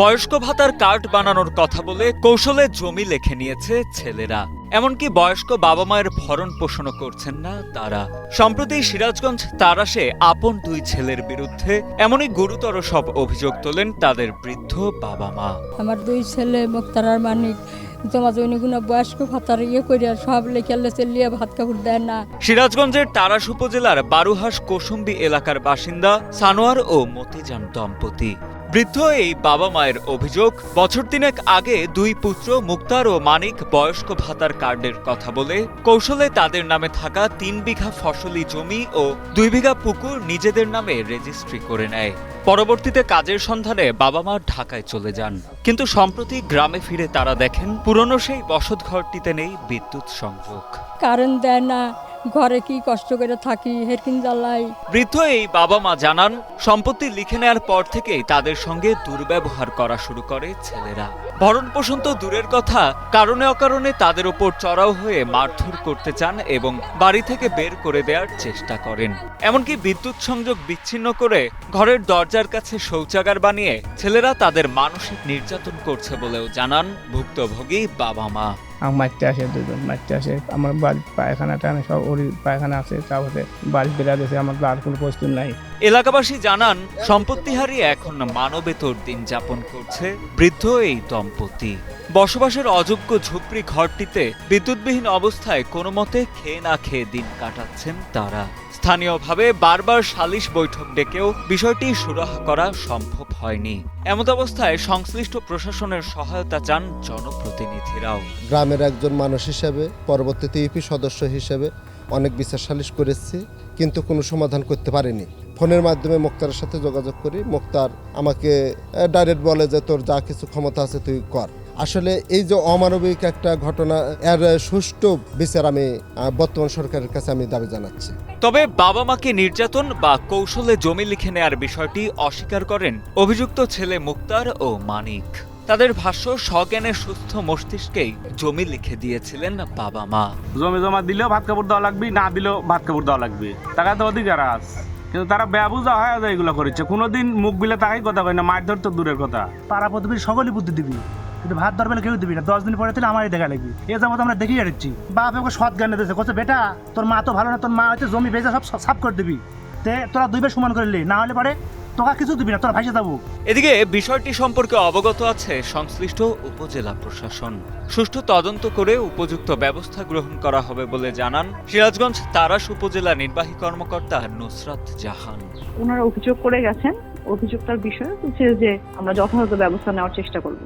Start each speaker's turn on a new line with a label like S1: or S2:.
S1: বয়স্ক ভাতার কার্ড বানানোর কথা বলে কৌশলে জমি লেখে নিয়েছে ছেলেরা। এমনকি বয়স্ক বাবা মায়ের ভরণ পোষণও করছেন না তারা। সম্প্রতি সিরাজগঞ্জ তারাসে আপন দুই ছেলের বিরুদ্ধে এমনই গুরুতর সব অভিযোগ তোলেন তাদের বৃদ্ধ বাবা মা
S2: আমার দুই ছেলে মুক্তারার মানিক বয়স্ক ভাতার ইয়ে করে সব লেখে লেচে ভাত কাপড় দেয় না।
S1: সিরাজগঞ্জের তারাস উপজেলার বারুহাস কৌসুম্বি এলাকার বাসিন্দা সানোয়ার ও মতিজান দম্পতি। বৃদ্ধ এই বাবা মায়ের অভিযোগ, বছর তিনেক আগে দুই পুত্র মুক্তার ও মানিক বয়স্ক ভাতার কার্ডের কথা বলে কৌশলে তাদের নামে থাকা তিন বিঘা ফসলি জমি ও দুই বিঘা পুকুর নিজেদের নামে রেজিস্ট্রি করে নেয়। পরবর্তীতে কাজের সন্ধানে বাবা মা ঢাকায় চলে যান। কিন্তু সম্প্রতি গ্রামে ফিরে তারা দেখেন, পুরনো সেই বসতঘরটিতে নেই বিদ্যুৎ সংযোগ।
S2: কারণ দেয় না ঘরে কি কষ্ট করে থাকি, হেরকিন জ্বালাই।
S1: বৃদ্ধ এই বাবা মা জানান, সম্পত্তি লিখে নেওয়ার পর থেকেই তাদের সঙ্গে দুর্ব্যবহার করা শুরু করে ছেলেরা। ভরণ পোষণ তো দূরের কথা। কারণে অকারণে তাদের ওপর চড়াও হয়ে মারধর করতে চান এবং বাড়ি থেকে বের করে দেওয়ার চেষ্টা করেন। এমনকি বিদ্যুৎ সংযোগ বিচ্ছিন্ন করে ঘরের দরজার কাছে শৌচাগার বানিয়ে ছেলেরা তাদের মানসিক নির্যাতন করছে বলেও জানান ভুক্তভোগী বাবা মা।
S3: আমার মারতে আসে দুজন মারতে আসে। আমার বাড়ির পায়খানাটা আমি সব ওর পায়খানা আছে তারপরে বাড়ি বেড়া দিয়েছে আমার আর কোনো প্রস্তুত নাই।
S1: এলাকাবাসী জানান সম্পত্তি হারিয়ে এখন মানবেতর দিন যাপন করছে বৃদ্ধ এই দম্পতি বসবাসের অযোগ্য ঝুপড়ি ঘরটিতে বিদ্যুৎবিহীন অবস্থায় কোনো মতে খেয়ে না খেয়ে দিন কাটাচ্ছেন তারা। স্থানীয়ভাবে বারবার সালিশ বৈঠক ডেকেও বিষয়টি সুরাহা করা সম্ভব হয়নি। এমত অবস্থায় সংশ্লিষ্ট প্রশাসনের সহায়তা চান জনপ্রতিনিধিরাও।
S4: গ্রামের একজন মানুষ হিসেবে, পরবর্তীতে ইউপি সদস্য হিসেবে অনেক বিচার সালিশ করেছি, কিন্তু কোনো সমাধান করতে পারিনি। ফোনের মাধ্যমে মুক্তারের সাথে যোগাযোগ করি। মুক্তার আমাকে ডাইরেক্ট বলে যে তোর যা কিছু ক্ষমতা আছে তুই কর। আসলে এই যে অমানবিক একটা ঘটনা এর সুষ্ঠু বিচার আমি বর্তমান সরকারের কাছে আমি দাবি জানাচ্ছি।
S1: তবে বাবা মাকে নির্যাতন বা কৌশলে জমি লিখে নেয়ার বিষয়টি অস্বীকার করেন অভিযুক্ত ছেলে মুক্তার ও মানিক। তাদের ভাষ্য স্বজ্ঞানে সুস্থ মস্তিষ্কেই জমি লিখে দিয়েছিলেন বাবা মা।
S5: জমি জমা দিলেও ভাত কাপড় দেওয়া লাগবে না দিলেও ভাত কাপড় দেওয়া লাগবে। টাকা তো অধিকার আছে কিন্তু তারা ব্যবুজা যায় এগুলো করেছে কোনোদিন মুখ বিলে তাকাই কথা কয় না তো দূরের কথা।
S6: পাড়া প্রতিবেশী সকলেই বুদ্ধি দিবি। কিন্তু ভাত দরবেলে কেউ দিবি না। দশ দিন পরে তাহলে আমারই দেখা লাগবি। এ যাবত আমরা দেখি যাচ্ছি বাপ আমাকে সৎ জ্ঞান দিয়েছে কচ্ছে বেটা, তোর মা তো ভালো না। তোর মা হয়তো জমি বেজা সব সাফ করে দিবি। তে তোরা দুইবার সমান করে না হলে পরে তোকা কিছু দিবি না তোরা ভাইসে যাব।
S1: এদিকে বিষয়টি সম্পর্কে অবগত আছে সংশ্লিষ্ট উপজেলা প্রশাসন। সুষ্ঠু তদন্ত করে উপযুক্ত ব্যবস্থা গ্রহণ করা হবে বলে জানান সিরাজগঞ্জ তারাস উপজেলা নির্বাহী কর্মকর্তা নুসরাত জাহান।
S7: ওনারা অভিযোগ করে গেছেন। অভিযোগটার বিষয় হচ্ছে যে আমরা যথাযথ ব্যবস্থা নেওয়ার চেষ্টা করব।